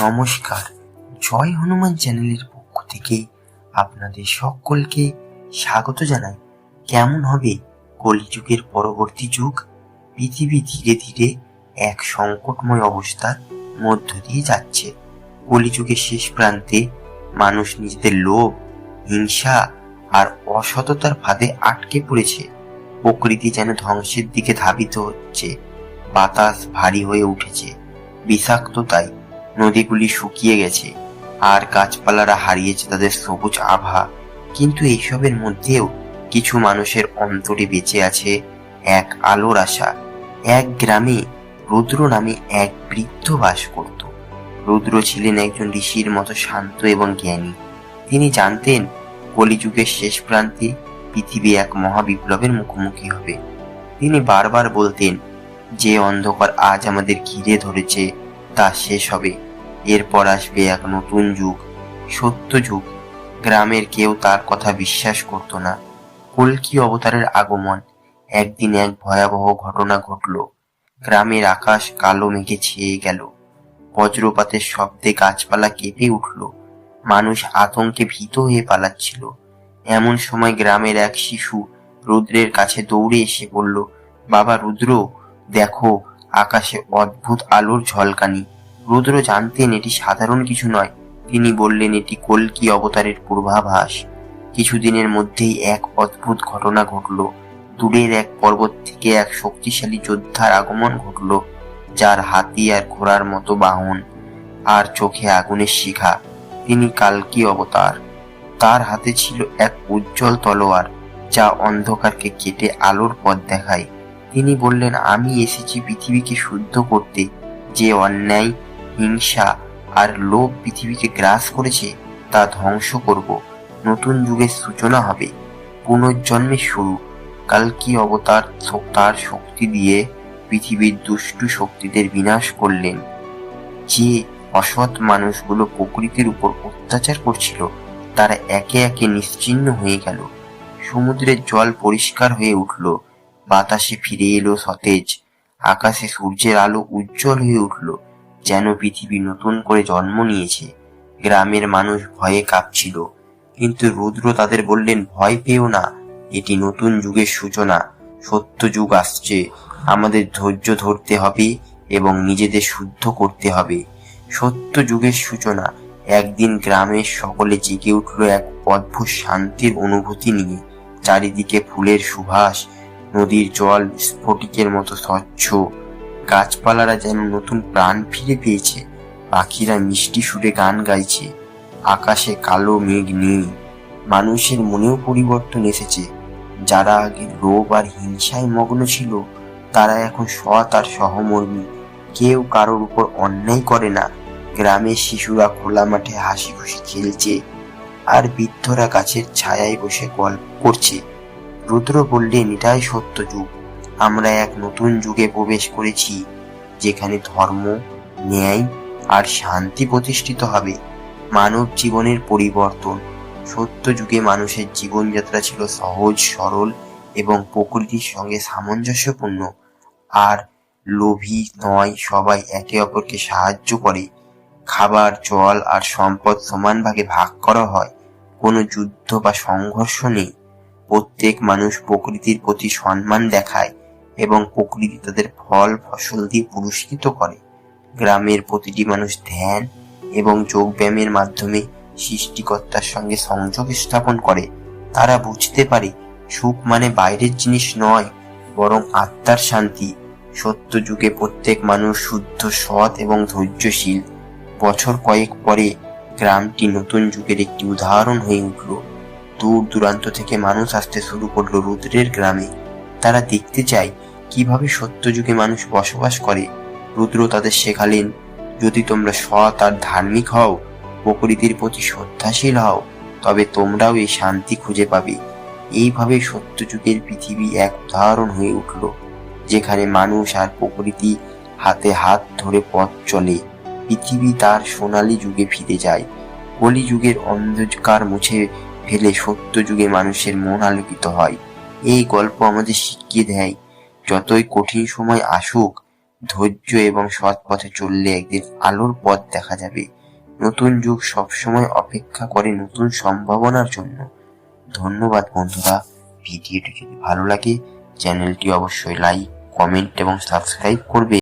নমস্কার। জয় হনুমান চ্যানেলের পক্ষ থেকে আপনাদের সকলকে স্বাগত জানাই। কেমন হবে কলিযুগের পরবর্তী যুগ? পৃথিবী ধীরে ধীরে এক সংকটময় অবস্থার মধ্য দিয়ে যাচ্ছে। কলিযুগের শেষ প্রান্তে মানুষ নিজেদের লোভ, হিংসা আর অসততার ফাঁদে আটকে পড়েছে। প্রকৃতি যেন ধ্বংসের দিকে ধাবিত হচ্ছে। বাতাস ভারী হয়ে উঠেছে। বিষাক্ততায় নদীগুলি শুকিয়ে গেছে, আর গাছপালারা হারিয়েছে তাদের সবুজ আভা। কিন্তু এইসবের মধ্যেও কিছু মানুষের অন্তরে বেঁচে আছে এক আলোর আশা। এক গ্রামে রুদ্র নামে এক বৃদ্ধ বাস করত। রুদ্র ছিলেন একজন ঋষির মতো শান্ত এবং জ্ঞানী। তিনি জানতেন, কলিযুগের শেষ প্রান্তে পৃথিবী এক মহাবিপ্লবের মুখোমুখি হবে। তিনি বারবার বলতেন, যে অন্ধকার আজ আমাদের ঘিরে ধরেছে, তা শেষ হবে। এরপর আসবে এক নতুন যুগ, সত্য যুগ। গ্রামের কেউ তার কথা বিশ্বাস করত না। কল্কি অবতারের আগমন। একদিন এক ভয়াবহ ঘটনা ঘটল। গ্রামের আকাশ কালো মেঘে ছেয়ে গেল। বজ্রপাতের শব্দে গাছপালা কেঁপে উঠল। মানুষ আতঙ্কে ভীত হয়ে পালাচ্ছিল। এমন সময় গ্রামের এক শিশু রুদ্রের কাছে দৌড়ে এসে বলল, বাবা রুদ্র, দেখো, আকাশে অদ্ভুত আলোর ঝলকানি। রুদ্র জানতেন এটি সাধারণ কিছু নয়। তিনি বললেন, এটি কল্কি অবতারের পূর্বাভাস। কিছুদিনের মধ্যেই এক অদ্ভুত ঘটনা ঘটল। দূরের এক পর্বত থেকে এক শক্তিশালী যোদ্ধার আগমন ঘটল, যার হাতি আর ঘোড়ার মতো বাহন আর চোখে আগুনের শিখা। তিনি কালকি অবতার। তার হাতে ছিল এক উজ্জ্বল তলোয়ার, যা অন্ধকারকে কেটে আলোর পথ দেখায়। তিনি বললেন, আমি এসেছি পৃথিবীকে শুদ্ধ করতে। যে অন্যায় হিংসা আর লোভ পৃথিবীকে গ্রাস করেছে, তা ধ্বংস করব। নতুন যুগের সূচনা হবে। পুনর্জন্মের শুরু। কালকি অবতার তার শক্তি দিয়ে পৃথিবীর দুষ্টু শক্তিদের বিনাশ করলেন? যে অসৎ মানুষগুলো প্রকৃতির উপর অত্যাচার করছিল, তারা একে একে নিশ্চিহ্ন হয়ে গেল। সমুদ্রের জল পরিষ্কার হয়ে উঠল। বাতাসে ফিরে এলো সতেজ। আকাশে সূর্যের আলো উজ্জ্বল হয়ে উঠল। যেন পৃথিবী নতুন করে জন্ম নিয়েছে। গ্রামের মানুষ ভয়ে কাঁপছিল। কিন্তু রুদ্র তাদের বললেন, ভয় পেও না, এটি নতুন যুগের সূচনা। সত্য যুগ আসছে। আমাদের ধৈর্য ধরতে হবে এবং নিজেদের শুদ্ধ করতে হবে। সত্য যুগের সূচনা। একদিন গ্রামের সকলে জেগে উঠল এক অদ্ভুত শান্তির অনুভূতি নিয়ে। চারিদিকে ফুলের সুভাষ নদীর জল স্ফটিকের মতো স্বচ্ছ। গাছপালারা যেন নতুন প্রাণ ফিরে পেয়েছে। পাখিরা মিষ্টি সুরে গান গাইছে। আকাশে কালো মেঘ নেই। মানুষের মনেও পরিবর্তন এসেছে। যারা আগে লোভ আর হিংসায় মগ্ন ছিল, তারা এখন সৎ আর সহমর্মী। কেউ কারোর উপর অন্যায় করে না। গ্রামের শিশুরা খোলা মাঠে হাসি খুশি খেলছে আর বৃদ্ধরা গাছের ছায়ায় বসে গল্প করছে। রুদ্র বললেন এটাই সত্য যুগ। আমরা এক নতুন যুগে প্রবেশ করেছি, যেখানে ধর্ম, ন্যায় আর শান্তি প্রতিষ্ঠিত হবে। মানব জীবনের পরিবর্তন। সত্য যুগে মানুষের জীবনযাত্রা ছিল সহজ, সরল এবং প্রকৃতির সঙ্গে সামঞ্জস্যপূর্ণ। আর লোভী নয়, সবাই একে অপরকে সাহায্য করে। খাবার, জল আর সম্পদ সমান ভাগে ভাগ করা হয়। কোনো যুদ্ধ বা সংঘর্ষ নেই। প্রত্যেক মানুষ প্রকৃতির প্রতি সম্মান দেখায়। এবং প্রকৃতি তাদের ফল, ফসল দিয়ে পুরস্কৃত করে। গ্রামের প্রতিটি মানুষ ধ্যান এবং যোগব্যায়ামের মাধ্যমে সৃষ্টিকর্তার সঙ্গে সংযোগ স্থাপন করে। তারা বুঝতে পারে, সুখ মানে বাইরের জিনিস নয়, বরং আত্মার শান্তি। সত্য যুগে প্রত্যেক মানুষ শুদ্ধ, সৎ এবং ধৈর্যশীল। বছর কয়েক পরে গ্রামটি নতুন যুগের একটি উদাহরণ হয়ে উঠল। দূর দূরান্ত থেকে মানুষ আসতে শুরু করল রুদ্রের গ্রামে। তারা দেখতে চায় কীভাবে সত্য যুগে মানুষ বসবাস করে? রুদ্র তাদের শেখালেন, যদি তোমরা সৎ আর ধার্মিক হও, প্রকৃতির প্রতি শ্রদ্ধাশীল হও, তবে তোমরাও এই শান্তি খুঁজে পাবে। এইভাবে সত্য যুগের পৃথিবী এক উদাহরণ হয়ে উঠল, যেখানে মানুষ আর প্রকৃতি হাতে হাত ধরে পথ চলে। পৃথিবী তার সোনালি যুগে ফিরে যায়। কলি যুগের অন্ধকার মুছে ফেলে সত্য যুগে মানুষের মন আলোকিত হয়। এই গল্প আমাদের শিখিয়ে দেয় যতই কঠিন সময় আসুক, ধৈর্য এবং সৎ পথে চললে একদিন আলোর পথ দেখা যাবে। নতুন যুগ সবসময় অপেক্ষা করে নতুন সম্ভাবনার জন্য। ধন্যবাদ বন্ধুরা। ভিডিওটি যদি ভালো লাগে, চ্যানেলটি অবশ্যই লাইক, কমেন্ট এবং সাবস্ক্রাইব করবে।